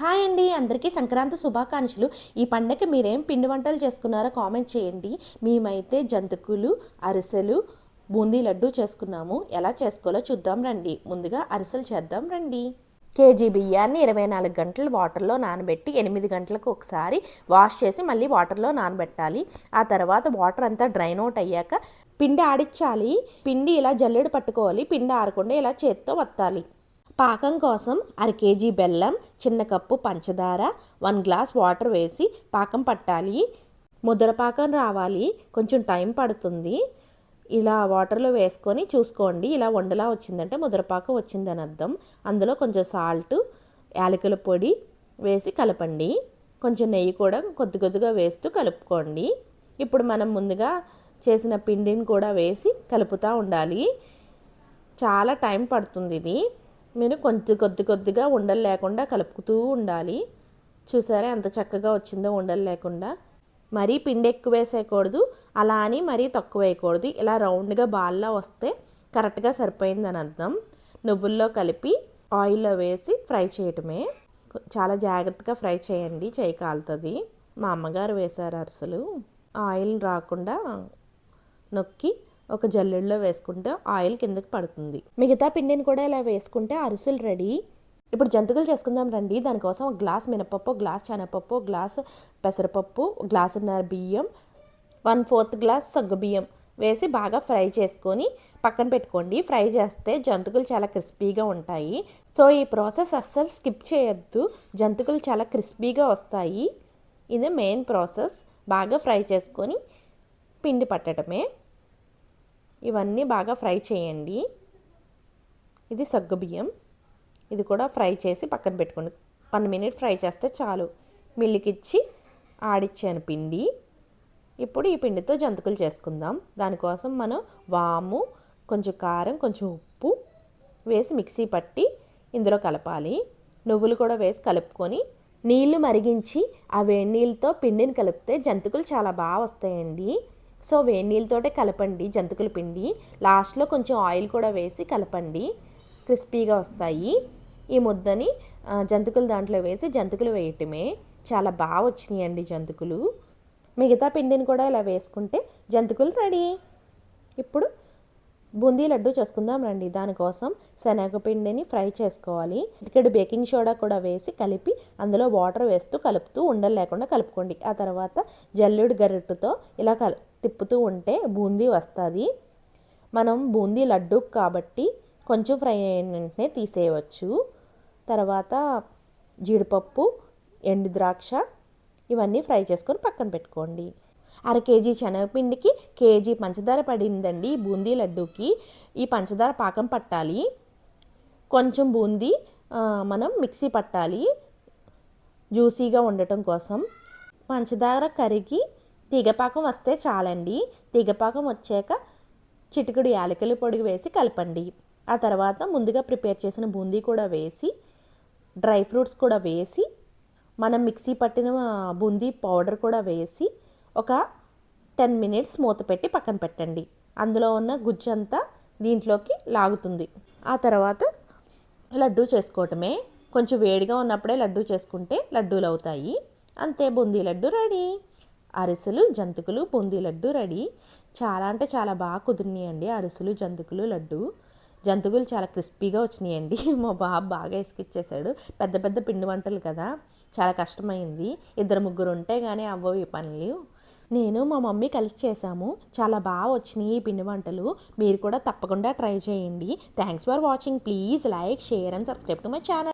Hi అండి అందరికీ సంక్రాంతి శుభాకాంక్షలు. ఈ పండగ మీరేం పిండి వంటలు చేసుకున్నారో కామెంట్ చేయండి. మేమైతే జంతుకులు అరిసెలు బూందీ లడ్డు చేసుకున్నాము. ఎలా చేసుకోవాలో చూద్దాం రండి. ముందుగా అరిసెలు చేద్దాం రండి. కేజీ బియ్యాన్ని ఇరవై నాలుగు గంటలు వాటర్లో నానబెట్టి ఎనిమిది గంటలకు ఒకసారి వాష్ చేసి మళ్ళీ వాటర్లో నానబెట్టాలి. ఆ తర్వాత వాటర్ అంతా డ్రైన్ అవుట్ అయ్యాక పిండి ఆడించాలి పిండి ఇలా జల్లెడు పట్టుకోవాలి. పిండి ఆరకుండా ఇలా చేత్తో వత్తాలి. పాకం కోసం అర కేజీ బెల్లం చిన్న కప్పు పంచదార వన్ గ్లాస్ వాటర్ వేసి పాకం పట్టాలి. ముద్ర పాకం రావాలి. కొంచెం టైం పడుతుంది. ఇలా వాటర్లో వేసుకొని చూసుకోండి. ఇలా వండలా వచ్చిందంటే ముద్రపాకం వచ్చిందని అర్థం. అందులో కొంచెం సాల్ట్ యాలకుల పొడి వేసి కలపండి. కొంచెం నెయ్యి కూడా కొద్ది కొద్దిగా వేస్తూ కలుపుకోండి. ఇప్పుడు మనం ముందుగా చేసిన పిండిని కూడా వేసి కలుపుతూ ఉండాలి. చాలా టైం పడుతుంది ఇది. మీరు కొంచెం కొద్ది కొద్దిగా ఉండలు లేకుండా కలుపుతూ ఉండాలి. చూసారా ఎంత చక్కగా వచ్చిందో ఉండలు లేకుండా. మరీ పిండి ఎక్కువ వేసేయకూడదు. అలా అని మరీ తక్కువ వేయకూడదు. ఇలా రౌండ్గా బాల్లా వస్తే కరెక్ట్గా సరిపోయిందని అర్థం. నువ్వుల్లో కలిపి ఆయిల్లో వేసి ఫ్రై చేయటమే. చాలా జాగ్రత్తగా ఫ్రై చేయండి చేయి కాలుతుంది. మా అమ్మగారు వేశారు అరిసెలు. ఆయిల్ రాకుండా నొక్కి ఒక జల్లెడలో వేసుకుంటే ఆయిల్ కిందకి పడుతుంది. మిగతా పిండిని కూడా ఇలా వేసుకుంటే అరిసెలు రెడీ. ఇప్పుడు జంతికలు చేసుకుందాం రండి. దానికోసం ఒక గ్లాస్ మినపప్పు గ్లాస్ శనగపప్పు గ్లాస్ పెసరపప్పు గ్లాసున్నర బియ్యం వన్ ఫోర్త్ గ్లాస్ సగ్గు బియ్యం వేసి బాగా ఫ్రై చేసుకొని పక్కన పెట్టుకోండి. ఫ్రై చేస్తే జంతుకులు చాలా క్రిస్పీగా ఉంటాయి. సో ఈ ప్రాసెస్ అస్సలు స్కిప్ చేయొద్దు. జంతుకులు చాలా క్రిస్పీగా వస్తాయి. ఇది మెయిన్ ప్రాసెస్. బాగా ఫ్రై చేసుకొని పిండి పట్టడమే. ఇవన్నీ బాగా ఫ్రై చేయండి. ఇది సగ్గుబియ్యం ఇది కూడా ఫ్రై చేసి పక్కన పెట్టుకోండి. వన్ మినిట్ ఫ్రై చేస్తే చాలు. మిల్లికిచ్చి ఆడిచ్చాను పిండి. ఇప్పుడు ఈ పిండితో జంతికలు చేసుకుందాం. దానికోసం మనం వాము కొంచెం కారం కొంచెం ఉప్పు వేసి మిక్సీ పట్టి ఇందులో కలపాలి. నువ్వులు కూడా వేసి కలుపుకొని నీళ్ళు మరిగించి ఆ వేడి నీళ్ళతో పిండిని కలిపితే జంతికలు చాలా బాగా వస్తాయండి. సో వేడి నీళ్ళతోటే కలపండి జంతుకుల పిండి. లాస్ట్లో కొంచెం ఆయిల్ కూడా వేసి కలపండి. క్రిస్పీగా వస్తాయి. ఈ ముద్దని జంతికలు దాంట్లో వేసి జంతుకులు వేయటమే. చాలా బాగా వచ్చినాయండి జంతుకులు. మిగతా పిండిని కూడా ఇలా వేసుకుంటే జంతుకులు రెడీ. ఇప్పుడు బూందీ లడ్డు చేసుకుందాం రండి. దానికోసం శనగపిండిని ఫ్రై చేసుకోవాలి. ఇక్కడ బేకింగ్ సోడా కూడా వేసి కలిపి అందులో వాటర్ వేస్తూ కలుపుతూ ఉండలు లేకుండా కలుపుకోండి. ఆ తర్వాత జల్లుడు గరిటతో ఇలా కల తిప్పుతూ ఉంటే బూందీ వస్తుంది. మనం బూందీ లడ్డు కాబట్టి కొంచెం ఫ్రై అయిన వెంటనే తీసేయవచ్చు. తర్వాత జీడిపప్పు ఎండు ద్రాక్ష ఇవన్నీ ఫ్రై చేసుకొని పక్కన పెట్టుకోండి. అర కేజీ శనగపిండికి కేజీ పంచదార పడిందండి. బూందీ లడ్డూకి ఈ పంచదార పాకం పట్టాలి. కొంచెం బూందీ మనం మిక్సీ పట్టాలి. జ్యూసీగా ఉండటం కోసం. పంచదార కరిగి తీగపాకం వస్తే చాలండి. తీగపాకం వచ్చాక చిటికుడు యాలకుల పొడి వేసి కలపండి. ఆ తర్వాత ముందుగా ప్రిపేర్ చేసిన బూందీ కూడా వేసి డ్రై ఫ్రూట్స్ కూడా వేసి మనం మిక్సీ పట్టిన బూందీ పౌడర్ కూడా వేసి ఒక టెన్ మినిట్స్ మూత పెట్టి పక్కన పెట్టండి. అందులో ఉన్న గుజ్జంతా దీంట్లోకి లాగుతుంది. ఆ తర్వాత లడ్డూ చేసుకోవటమే. కొంచెం వేడిగా ఉన్నప్పుడే లడ్డూ చేసుకుంటే లడ్డూలు అవుతాయి. అంతే బూందీ లడ్డు రెడీ. అరిసెలు జంతికలు బూందీ లడ్డు రెడీ. చాలా అంటే చాలా బాగా కుదిరినాయండి అరిసెలు జంతికలు లడ్డు. జంతికలు చాలా క్రిస్పీగా వచ్చినాయండి. మా బాబు బాగా ఇసుకిచ్చేసాడు. పెద్ద పెద్ద పిండి వంటలు కదా. చాలా కష్టమైంది. ఇద్దరు ముగ్గురు ఉంటే కానీ అవ్వవు ఈ పనులు. నేను మా మమ్మీ కలిసి చేశాము. చాలా బాగా వచ్చినాయి ఈ పిండి వంటలు. మీరు కూడా తప్పకుండా ట్రై చేయండి. Thanks for watching please like share and subscribe to my channel